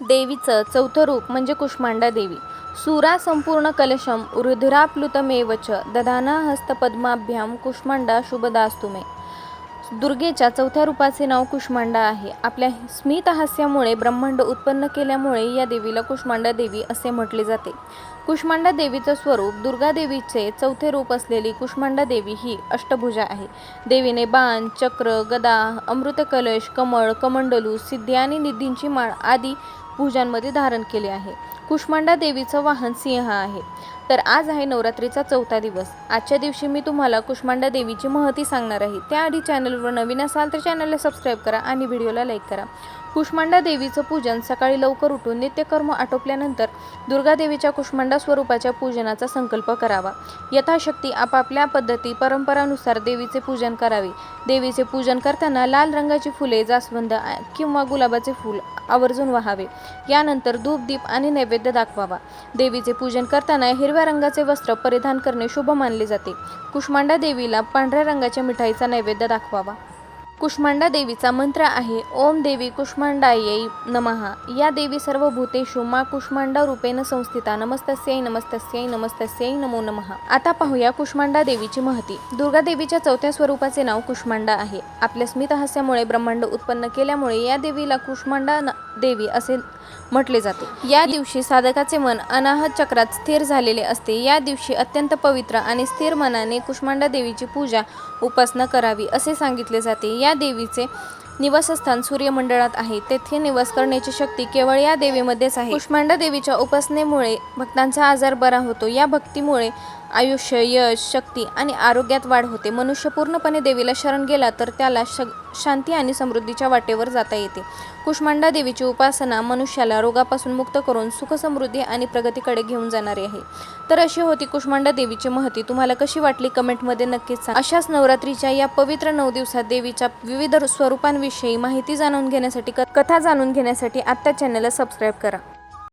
देवीचं चौथं रूप म्हणजे कुष्मांडा देवी. सुरा संपूर्ण कलशम रुधिराप्लुतमेवच दधाना हस्तपद्माभ्याम कुष्मांडा शुभदास्तुमे. दुर्गेच्या चौथ्या रूपाचे नाव कुष्मांडा आहे. आपल्या स्मित हास्यामुळे ब्रह्मांड उत्पन्न केल्यामुळे या देवीला कुष्मांडा देवी असे म्हटले जाते. कुष्मांडा देवीचं स्वरूप दुर्गा देवीचे चौथे रूप असलेली कुष्मांडा देवी ही अष्टभुजा आहे. देवीने बाण चक्र गदा अमृतकलश कमळ कमंडलू सिद्धी आणि निधींची माळ आदी भुजांमध्ये धारण केले आहे. कुष्मांडा देवीचं वाहन सिंह आहे. तर आज आहे नवरात्रीचा चौथा दिवस. आजच्या दिवशी मी तुम्हाला कुष्मांडा देवीची महती सांगणार आहे. त्याआधी चॅनलवर नवीन असाल तर चॅनलला सबस्क्राईब करा आणि व्हिडिओला लाईक करा. कुष्मांडा देवीचं पूजन सकाळी लवकर उठून नित्यकर्म आटोपल्यानंतर दुर्गादेवीच्या कुष्मांडा स्वरूपाच्या पूजनाचा संकल्प करावा. यथाशक्ती आपापल्या पद्धती परंपरानुसार देवीचे पूजन करावे. देवीचे पूजन करताना लाल रंगाची फुले जास्वंद किंवा गुलाबाचे फूल आवर्जून व्हावे. यानंतर धूप दीप आणि नैवेद्य दाखवावा. देवीचे पूजन करताना हिरव्या रंगाचे वस्त्र परिधान करणे शुभ मानले जाते. कुष्मांडा देवीला पांढऱ्या रंगाच्या मिठाईचा नैवेद्य दाखवावा. कुष्मांडा देवीचा मंत्र आहे ओम देवी कुष्मांडायै नमहा या देवी सर्व भूतेषु मा कुष्मांडा रूपेण संस्थिता नमस्तस्यै नमस्तस्यै नमस्तस्यै नमो नमः. आता पाहूया कुष्मांडा देवीची महती. दुर्गा देवीच्या चौथ्या स्वरूपाचे नाव कुष्मांडा आहे. आपल्या स्मितहास्यामुळे ब्रह्मांड उत्पन्न केल्यामुळे या देवीला कुष्मांडा न- देवी असे म्हटले जाते. या दिवशी साधकाचे मन अनाहत चक्रात स्थिर झालेले असते. या दिवशी अत्यंत पवित्र आणि स्थिर मनाने कुष्मांडा देवीची पूजा उपासना करावी असे सांगितले जाते. या देवीचे निवासस्थान सूर्यमंडळात आहे. तेथे निवास करण्याची शक्ती केवळ या देवीमध्येच आहे. कुष्मांडा देवीच्या उपासनेमुळे भक्तांचा आजार बरा होतो. या भक्तीमुळे आयुष्य यश शक्ती आणि आरोग्यात वाढ होते. मनुष्य पूर्णपणे देवीला शरण गेला तर त्याला श शांती आणि समृद्धीच्या वाटेवर जाता येते. कुष्मांडा देवीची उपासना मनुष्याला रोगापासून मुक्त करून सुख समृद्धी आणि प्रगतीकडे घेऊन जाणारी आहे. तर अशी होती कुष्मांडा देवीची महती. तुम्हाला कशी वाटली कमेंटमध्ये नक्कीच सांगा. अशाच नवरात्रीच्या या पवित्र नऊ दिवसात देवीच्या विविध स्वरूपांविषयी विषयी माहिती जाणून घेण्यासाठी क- कथा जाणून घेण्यासाठी आत्ता चॅनलला सबस्क्राईब करा.